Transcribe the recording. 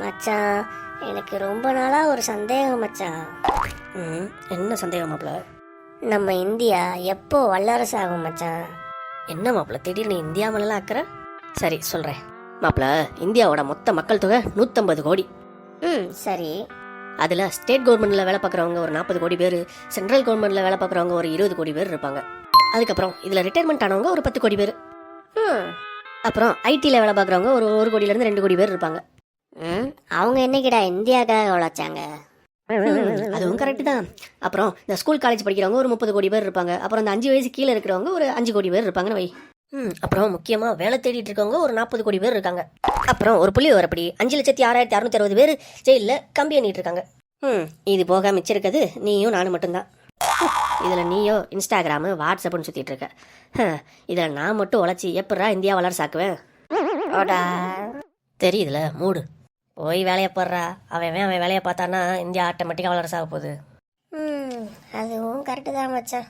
மச்சான் எனக்கு ரொம்ப நாளா ஒரு சந்தேகம் மச்சான். ம் என்ன சந்தேகம் மாப்பிள? நம்ம இந்தியா எப்போ வல்லரசு ஆகும் மச்சான்? என்ன மாப்பிள திடீர்னு இந்தியா மேலாம் அக்கறை? சரி சொல்கிறேன் மாப்பிள இந்தியாவோட மொத்த மக்கள் தொகை நூற்றம்பது கோடி. ம் சரி. அதில் ஸ்டேட் கவர்மெண்ட்டில் வேலை பார்க்குறவங்க ஒரு நாற்பது கோடி பேர் சென்ட்ரல் கவர்மெண்ட்டில் வேலை பார்க்குறவங்க ஒரு இருபது கோடி பேர் இருப்பாங்க. அதுக்கப்புறம் இதில் ரிட்டையர்மெண்ட் ஆனவங்க ஒரு பத்து கோடி பேர். அப்புறம் ஐடியில் வேலை பார்க்குறவங்க ஒரு ஒரு கோடியிலேருந்து ரெண்டு கோடி பேர் இருப்பாங்க. அவங்க என்னைக்கிடா இந்தியாக்காக உழைச்சாங்க? அதுவும் கரெக்டு தான். அப்புறம் இந்த ஸ்கூல் காலேஜ் படிக்கிறவங்க ஒரு முப்பது கோடி பேர் இருப்பாங்க. அப்புறம் இந்த அஞ்சு வயசு கீழே இருக்கிறவங்க ஒரு அஞ்சு கோடி பேர் இருப்பாங்கன்னு வை. ம் அப்புறம் முக்கியமாக வேலை தேடிட்டு இருக்கவங்க ஒரு நாற்பது கோடி பேர் இருக்காங்க. அப்புறம் ஒரு புள்ளி வரப்படி அஞ்சு லட்சத்தி ஆறாயிரத்தி அறுநூத்தி அறுபது பேர் ஜெயிலில் கம்பி எண்ணிட்டு இருக்காங்க. ம் இது போக மிச்சம் இருக்கிறது நீயும் நானும் மட்டும்தான். இதில் நீயோ இன்ஸ்டாகிராமு வாட்ஸ்அப்னு சுற்றிட்டு இருக்க. இதில் நான் மட்டும் உழைச்சி எப்படா இந்தியா வளர்ச்சாக்குவேன் ஓடா தெரியுதுல மூடு. போய் வேலையை போடுறா. அவன் அவன் வேலையை பார்த்தானா இந்தியா ஆட்டோமேட்டிக்காக வளர்ச்சாக போகுது. அதுவும் கரெக்டு தான் மச்சான்.